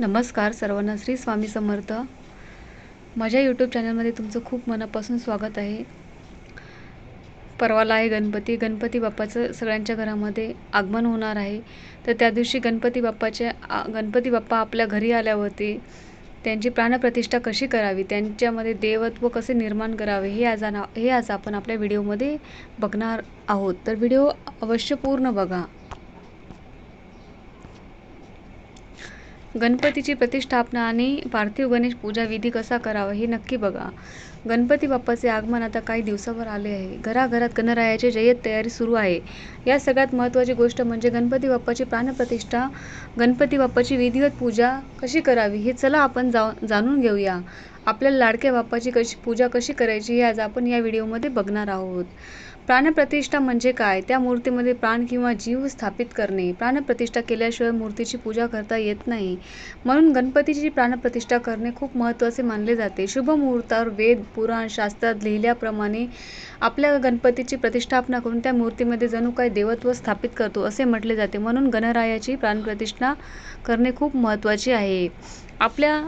नमस्कार सर्वांना श्री स्वामी समर्थ. माझ्या यूट्यूब चॅनलमध्ये तुमचं खूप मनापासून स्वागत आहे. परवाला आहे गणपती. गणपती बाप्पाचं सगळ्यांच्या घरामध्ये आगमन होणार आहे. तर त्या दिवशी गणपती बाप्पाचे आ गणपती बाप्पा आपल्या घरी आल्यावरती त्यांची प्राणप्रतिष्ठा कशी करावी? त्यांच्यामध्ये देवत्व कसे निर्माण करावे? हे आज ना हे आज आपण आपल्या व्हिडिओमध्ये बघणार आहोत. तर व्हिडिओ अवश्य पूर्ण बघा. गणपतीची प्रतिष्ठापना आणि पार्थिव गणेश पूजा विधी कसा करावा हे नक्की बघा. गणपती बाप्पाचे आगमन आता काही दिवसावर आले आहे. घराघरात गणरायाची जय्यत तयारी सुरू आहे. या सगळ्यात महत्त्वाची गोष्ट म्हणजे गणपती बाप्पाची प्राणप्रतिष्ठा गणपती बाप्पाची विधिवत पूजा कशी करावी हे चला आपण जा जाणून घेऊया. आपल्याला लाडक्या बाप्पाची कशी पूजा कशी करायची हे आज आपण या व्हिडिओमध्ये बघणार आहोत. प्राणप्रतिष्ठा म्हणजे काय? त्या मूर्तीमध्ये प्राण किंवा जीव स्थापित करणे. प्राणप्रतिष्ठा केल्याशिवाय मूर्तीची पूजा करता येत नाही. म्हणून गणपतीची प्राणप्रतिष्ठा करणे खूप महत्त्वाचे मानले जाते. शुभ मुहूर्तावर वेद पुराण शास्त्रात लिहिल्याप्रमाणे आपल्या गणपतीची प्रतिष्ठापना करून त्या मूर्तीमध्ये जणू काही देवत्व स्थापित करतो असे म्हटले जाते. म्हणून गणरायाची प्राणप्रतिष्ठा करणे खूप महत्त्वाचे आहे. आपल्या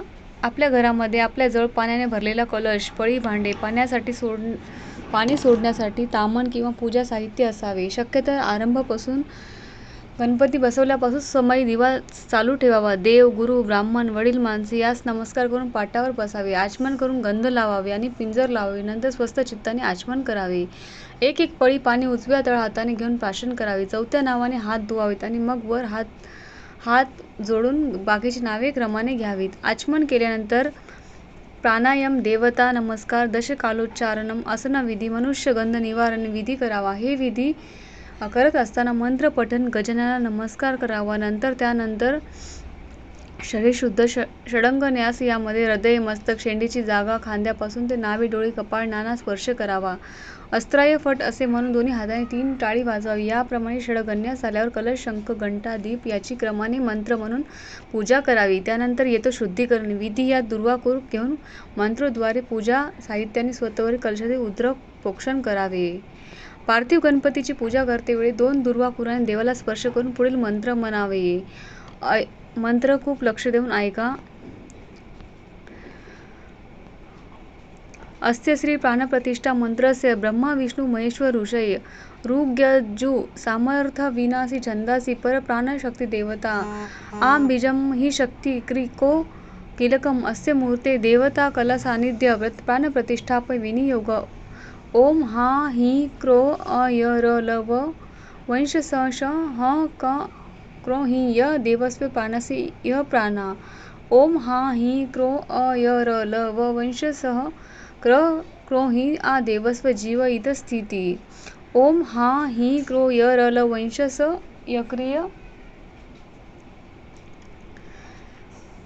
आपल्या घरामध्ये आपल्याजवळ पाण्याने भरलेला कलश पळी भांडे पाण्यासाठी सोड पाणी सोडण्यासाठी तामण किंवा पूजा साहित्य असावे. शक्यतो आरंभापासून गणपती बसवल्यापासून समय दिवा चालू ठेवावा. देव गुरु ब्राह्मण वडील माणसे यास नमस्कार करून पाटावर बसावे. आचमन करून गंध लावावे आणि पिंजर लावावे. नंतर स्वस्त चित्ताने आचमन करावे. एक एक पळी पाणी उजव्या तळ हाताने घेऊन प्राशन करावे. चौथ्या नावाने हात धुवावेत आणि मग वर हात हात जोडून बाकीची नावे क्रमाने घ्यावीत. आचमन केल्यानंतर प्राणायाम देवता नमस्कार दशकालोच्चारणम आसनविधी मनुष्यगंध निवारण विधी करावा. हे विधी करत असताना मंत्र पठन गजनाला नमस्कार करावा. नंतर त्यानंतर शरीर शुद्ध ष षडंग न्यास यामध्ये हृदय मस्तक शेंडीची जागा खांद्यापासून ते नावे डोळे कपाळ नाना स्पर्श करावा. अस्त्राय फट असे म्हणून दोन्ही हाताने तीन टाळी वाजवावी याप्रमाणे षडगन्यास झाल्यावर कलश शंख घंटा दीप याची क्रमाने मंत्र म्हणून पूजा करावी. त्यानंतर येतो शुद्धीकरण. विधी या दुर्वाकूर घेऊन मंत्रोद्वारे पूजा साहित्याने स्वतःवरील कलशाचे उद्रक पोक्षण करावे. पार्थिव गणपतीची पूजा करतेवेळी दोन दुर्वाकुराने देवाला स्पर्श करून पुढील मंत्र म्हणावे. मंत्र खूप लक्ष देऊन ऐका. अस्य श्री प्राणप्रतिष्ठा मंत्रस्य ब्रह्मा विष्णू महेश्वर ऋषय. ऋग्यजु सामर्थ विनासी छंदासी पर प्राणशक्ती देवता. आम बीजम ही शक्ती क्रिको किलकम अस्य मुहूर्ते देवता कला सानिध्य प्राणप्रतिष्ठाप विनियोग. ओम हा ही क्रो अय र ल वंश स श ह क क्रो हि य देवस्व प्राणसी य प्राणा। ओम हा हि क्रो अय र ल व वंश सह क्र क्रो हि आ देवस्व जीव इत स्थिती ओम हा हि क्रो य र ल वंश स यक्रिय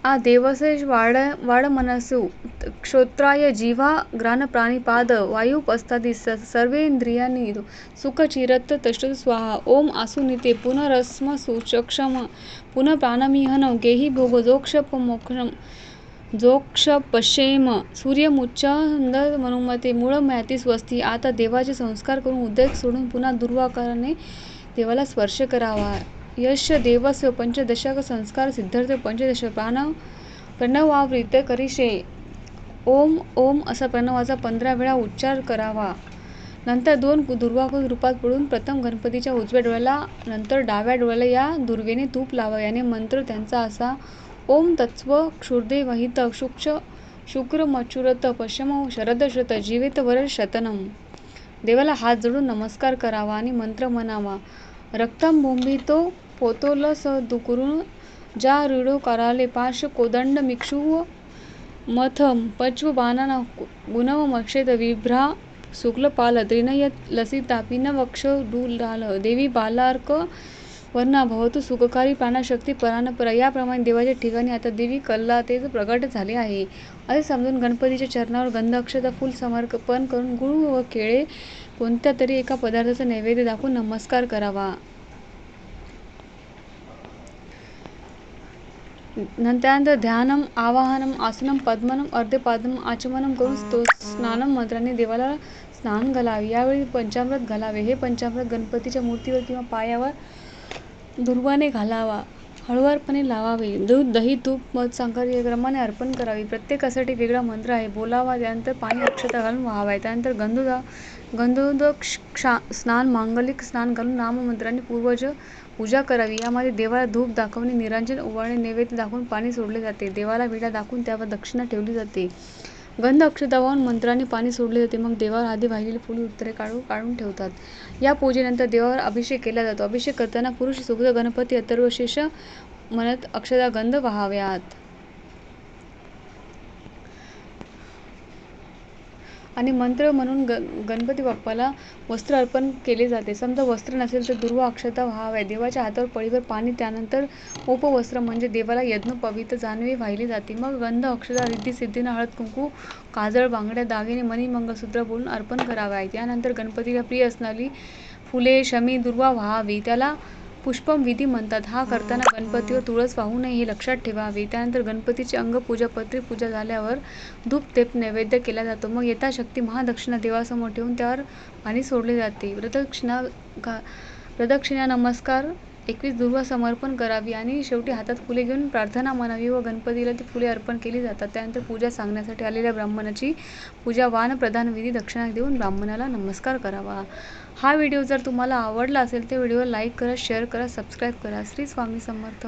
आ देवसेश वाड वाड मनसु क्षोत्राय जीवा ग्राण प्राणिपाद वायू पस्तादी सर्वेंद्रियानी सुखचिरत तष्ट स्वाहा। ओम आसुनिते पुनरस्म सुचक्षम पुनः प्राणमिहन गेही भोग जोक्ष मोक्षम जोक्ष पश्येम सूर्यमुच्चंद मनुमते मूळ मॅती स्वस्ती। आता देवाचे संस्कार करून उद्योग सोडून पुन्हा दुर्वाकाराने देवाला स्पर्श करावा। यश देवस्य पंचदशक संस्कार सिद्धार्थ पंचदश प्राण प्रणवावृत करिशे ओम ओम असा प्रणवाचा पंधरा वेळा उच्चार करावा. नंतर दोन दुर्वाकृत रूपात पडून प्रथम गणपतीच्या उजव्या डोळ्याला नंतर डाव्या डोळ्याला या दुर्गेने तूप लावा. याने मंत्र त्यांचा असा ओम तत्व क्षुर्देवहित शुक्ष शुक्र मचुरत पश्चिम शरदश्रत जीवित वर शतनम. देवाला हात जोडून नमस्कार करावा आणि मंत्र म्हणावा रक्तम भूमितो पोतोल स दुकुरून ज्या रिडो कराले पाश कोदंड मिक्षुव हो मथम पच्व गुणवमक्षेत गुणव मक्षेत विभ्रा शुक्लपाल त्रिनय लसिता पिनवक्ष डुलाल देवी बालार्क वर्णा भवतु सुखकारी प्राणशक्ती परानपर याप्रमाणे देवाच्या ठिकाणी आता देवी कल्ला ते प्रगट झाले आहे. असे समजून गणपतीच्या चरणावर गंध अक्षता फुल समर्पण करून गुळ व केळे कोणत्या तरी एका पदार्थाचा नैवेद्य दाखवून नमस्कार करावा. त्यानंतर ध्यानम आवाहनम आसनम पद्मनम अर्धपादम आचमनम करून स्तो स्नानम मंत्राने देवाला स्नान घालावे. यावेळी पंचामृत घालावे. हे पंचामृत गणपतीच्या मूर्तीवर किंवा पायावर दुर्वाने घालावा. हळुवारपणे लावावे. दूध दही तूप मध साखर या क्रमाने अर्पण करावे. प्रत्येकासाठी वेगळा मंत्र आहे. बोलावा त्यानंतर पाणी अक्षता घालून व्हावाय त्यानंतर गंधुदा गंधोदक क्षा स्नान मांगलिक स्नान घालून नाममंत्राने पूर्वज पूजा करावी. यामध्ये देवाला धूप दाखवणे निरांजन ओवाळणे नैवेद्य दाखवून पाणी सोडले जाते. देवाला विडा दाखवून त्यावर दक्षिणा ठेवली जाते. गंध अक्षता वाहून मंत्राने पाणी सोडले जाते. मग देवावर आधी वाहिलेली फुले उत्तरे काढून काढून ठेवतात. या पूजेनंतर देवावर अभिषेक केला जातो. अभिषेक करताना पुरुष सुगध गणपती अथर्वशीर्ष म्हणत अक्षदा गंध वाहाव्यात. आणि मंत्र म्हणून ग गणपती बाप्पाला वस्त्र अर्पण केले जाते. समजा वस्त्र नसेल तर दुर्वा अक्षता व्हाव्या देवाच्या हातावर पळीवर पाणी त्यानंतर उपवस्त्र म्हणजे देवाला यज्ञ पवित्र जानवे वाहिले जाते. मग गंध अक्षता रिद्धी सिद्धीनं हळद कुंकू काजळ बांगड्या दागिने मणी मंगळसूत्र बोलून अर्पण करावे. त्यानंतर गणपतीला प्रिय असणारी फुले शमी दुर्वा व्हावी त्याला पुष्पम विधी म्हणतात. हा करताना गणपतीवर तुळस वाहू नये हे लक्षात ठेवावे. त्यानंतर गणपतीची अंगपूजा पत्री पूजा झाल्यावर धूप तेप नैवेद्य केला जातो. मग यथाशक्ती महादक्षिणा देवासमोर ठेवून त्यावर पाणी सोडले जाते. प्रदक्षिणा का प्रदक्षिणा नमस्कार. एकवीस दुर्वा समर्पण करावी आणि शेवटी हातात फुले घेऊन प्रार्थना म्हणावी व गणपतीला ती फुले अर्पण केली जातात. त्यानंतर पूजा सांगण्यासाठी आलेल्या ब्राह्मणाची पूजा वान प्रधान विधी दक्षिणा देऊन ब्राह्मणाला नमस्कार करावा. हा व्हिडिओ जर तुम्हाला आवडला असेल तर व्हिडिओ लाईक करा शेअर करा सबस्क्राईब करा. श्री स्वामी समर्थ.